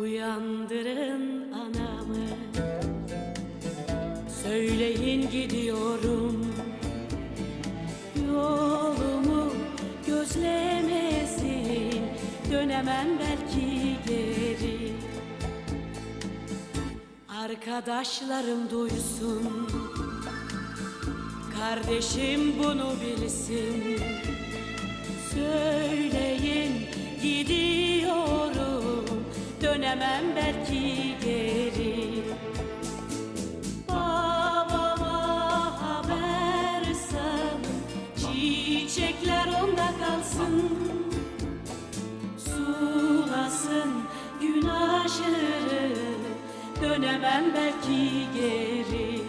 Uyandırın anamı. Söyleyin gidiyorum. Yolumu gözlemesin. Dönemem belki geri. Arkadaşlarım duysun. Kardeşim bunu bilsin dönemem belki geri Babama haber salın Çiçekler onda kalsın Sulasın gün aşırı Dönemem belki geri